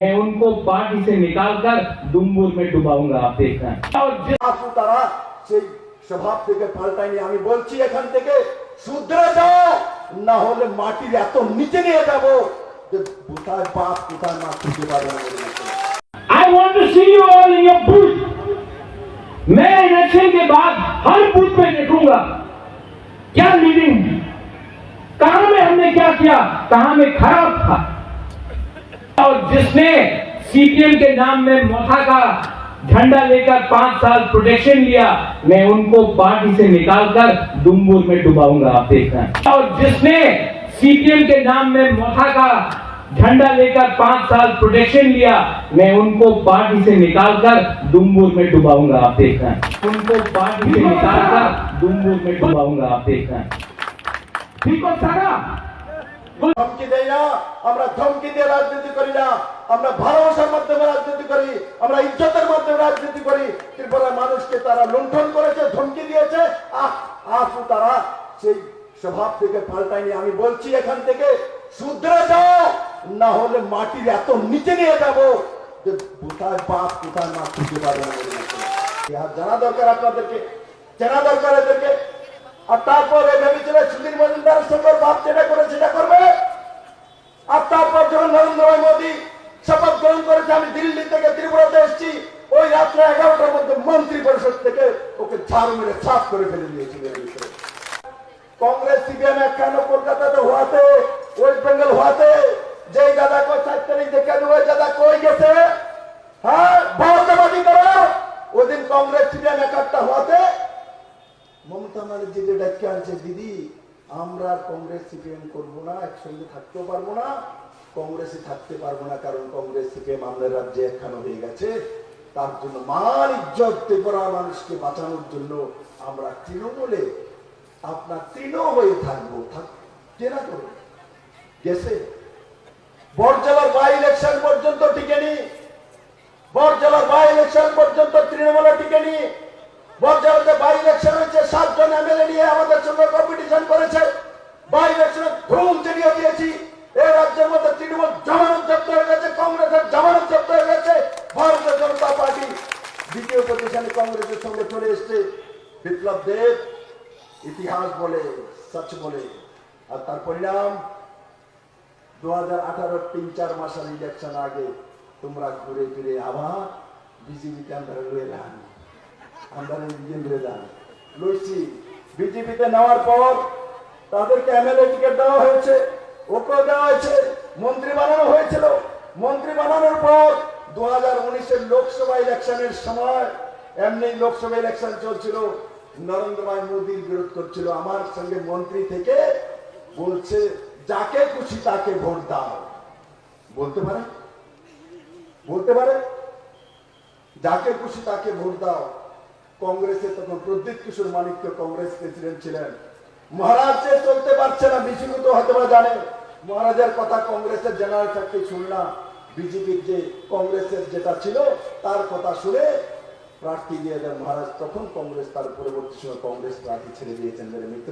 मैं उनको पार्टी से निकालकर दुम्बुर में डुबाऊंगा आप देखना और जिस আসু তারা সেই স্বভাব থেকে পাল্টায়নি আমি বলছি এখান থেকে শুধরে যাও না হলে মাটির এত নিচে নিয়ে যাব যে কোথায় বাপ কোথায় মা খুঁজে পাবে না বলে মনে হয়। I want to see you all in your booth मैं इलेक्शन के बाद हर बूथ पे देखूंगा क्या लीडिंग कहां में हमने क्या किया कहां में खराब था जिसने सीपीएम के नाम में मोथा का झंडा लेकर पाँच साल प्रोटेक्शन लिया, मैं उनको पार्टी से निकालकर दुम्बुर में डुबाऊँगा, आप देखना और जिसने सीपीएम के नाम में मोथा का झंडा लेकर पाँच साल प्रोटेक्शन लिया, मैं उनको पार्टी से निकालकर दुम्बुर में डुबाऊँगा, आप देखना उनको पार्टी से निकालकर दुम्बुर में डुबाऊँगा, आप देखना ठीक हो। सारा। ধমকি না, আমরা ধমকি দিয়ে রাজনীতি করি না, আমরা ভালোবাসার মাধ্যমে রাজনীতি করি, আমরা ইজ্জতের মাধ্যমে রাজনীতি করি। ত্রিপুরার মানুষকে তারা লুণ্ঠন করেছে, ধমকি দিয়েছে আসু তারা সেই স্বভাব থেকে পাল্টায়নি। আমি বলছি এখান থেকে, শুধরে যাও, না হলে মাটির এত নিচে নিয়ে যাব যে কোথায় বাপ কোথায় মা খুঁজে পাবে না জানা দরকার আপনাদেরকে জানা দরকার এদেরকে। আর তারপরে ভেবেছিল সুধীর মজুমদারের সঙ্গে বাপ যেটা করে সেটা করবে আর তারপর যখন নরেন্দ্র ভাই মোদী শপথ গ্রহণ করেছে, আমি দিল্লি থেকে ত্রিপুরাতে এসেছি। ওই রাত্রে এগারোটার মধ্যে মন্ত্রী পরিষদ থেকে ওকে ঝাড়ু মেরে সাফ করে ফেলে দিয়েছিল কংগ্রেস, সিপিএম কেন কলকাতাতে হওয়াতে, ওয়েস্ট বেঙ্গল হওয়াতে, যেই দাদা কই চার তারিখ দেখে ওই দাদা কই গেছে? হ্যাঁ ভারতবাদী করো। ওই দিন কংগ্রেস, সিপিএম একাত্তা হওয়াতে, মমতা ব্যানার্জি যে ডাক্তার আনছে, দিদি, আমরা কংগ্রেস, সিপিএম করব না, একসঙ্গে থাকতেও পারব না। কংগ্রেসে থাকতে পারব না, কারণ কংগ্রেস থেকে মামলার রাজ্যে একখানা হয়ে গেছে। তার জন্য মান ইজ্জত ত্রিপুরা মানুষকে বাঁচানোর জন্য আমরা তৃণমূলে আপনার তৃণ হয়ে থাকব। থাক কেনা করব গেছে? বরজলার বাই ইলেকশন পর্যন্ত টিকেনি। বরজলার বাই ইলেকশন পর্যন্ত তৃণমূলে টিকেনি। বরজলাতে বাই ইলেকশন হয়েছে, সাতজন এমএলএ নিয়ে আমাদের সঙ্গে কম্পিটিশন করেছে। বাই ইলেকশনে ঘুম চেরিয়ে দিয়েছি। চলে এসছে, বিপ্লব দেব ইতিহাস বলে, সচ বলে। আর তার পরিণাম দু হাজার আঠারো তিন চার মাসের ইলেকশন আগে তোমরা ঘুরে ফিরে আবার বিজেপিতে আমরা লয়ে যান। আমরা লয়ে যান। লইছি। বিজেপিতে নেওয়ার পর তাদেরকে এমএলএ টিকিট দেওয়া হয়েছে। ওকে দেওয়া হয়েছে। মন্ত্রী বানানো হয়েছিল। মন্ত্রী বানানোর পর দু হাজার উনিশের লোকসভা ইলেকশনের সময় এমনি লোকসভা ইলেকশন চলছিল, নরেন্দ্র ভাই মোদীর বিরোধ করছিল, আমার সঙ্গে মন্ত্রী থেকে বলছে, যাকে খুশি তাকে ভোট দাও। বলতে পারে? বলতে পারে? যাকে খুশি তাকে ভোট দাও। কংগ্রেসে তখন প্রদীপ কিশোর মানিক্য কংগ্রেস প্রেসিডেন্ট ছিলেন। মহারাজ যে চলতে পারছে না, বিষ্ণু তো হয়তো জানে। মহারাজের কথা কংগ্রেসের জেনারেল সেক্রেটারি শুনলাম। বিজেপির যে কংগ্রেসের যেটা ছিল, তার কথা শুনে প্রার্থী দিয়ে দেন মহারাজ তখন কংগ্রেস তার পরবর্তী সময় কংগ্রেস প্রার্থী ছেড়ে দিয়েছেন মিত্র